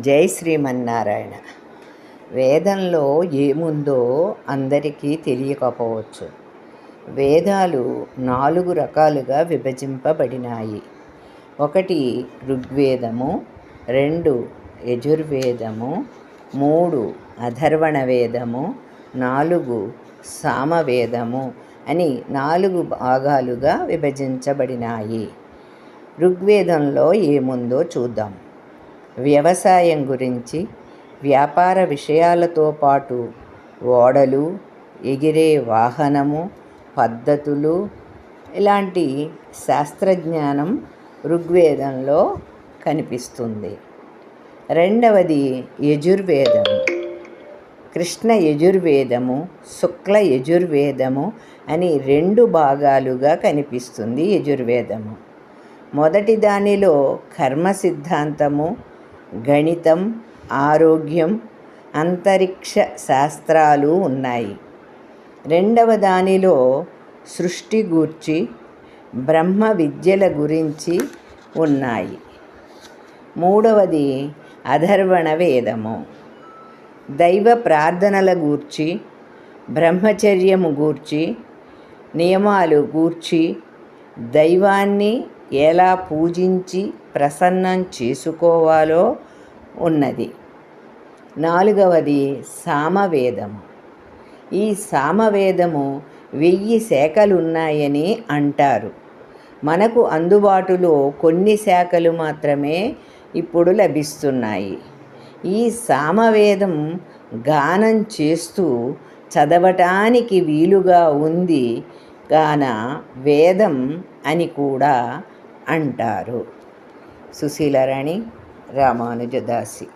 జై శ్రీమన్నారాయణ. వేదంలో ఏముందో అందరికీ తెలియకపోవచ్చు. వేదాలు నాలుగు రకాలుగా విభజింపబడినాయి. ఒకటి ఋగ్వేదము రెండు యజుర్వేదము మూడు అధర్వణ వేదము నాలుగు సామవేదము అని నాలుగు భాగాలుగా విభజించబడినాయి. ఋగ్వేదంలో ఏముందో చూద్దాం. వ్యవసాయం గురించి వ్యాపార విషయాలతో పాటు ఓడలు ఎగిరే వాహనము పద్ధతులు ఇలాంటి శాస్త్రజ్ఞానం ఋగ్వేదంలో కనిపిస్తుంది. రెండవది యజుర్వేదము కృష్ణ యజుర్వేదము శుక్ల యజుర్వేదము అని రెండు భాగాలుగా కనిపిస్తుంది యజుర్వేదము. మొదటి దానిలో కర్మ సిద్ధాంతము గణితం ఆరోగ్యం అంతరిక్ష శాస్త్రాలు ఉన్నాయి. రెండవ దానిలో సృష్టి గూర్చి బ్రహ్మ విద్యల గురించి ఉన్నాయి. మూడవది అధర్వణ వేదము. దైవ ప్రార్థనల గూర్చి బ్రహ్మచర్యము గూర్చి నియమాలు గూర్చి దైవాన్ని ఎలా పూజించి ప్రసన్నం చేసుకోవాలో ఉన్నది. నాలుగవది సామవేదము. ఈ సామవేదము వెయ్యి శాఖలున్నాయని అంటారు. మనకు అందుబాటులో కొన్ని శాఖలు మాత్రమే ఇప్పుడు లభిస్తున్నాయి. ఈ సామవేదం గానం చేస్తూ చదవటానికి వీలుగా ఉంది గాన వేదం అని కూడా అంటారు. సుశీలరాణి రామానుజదాసి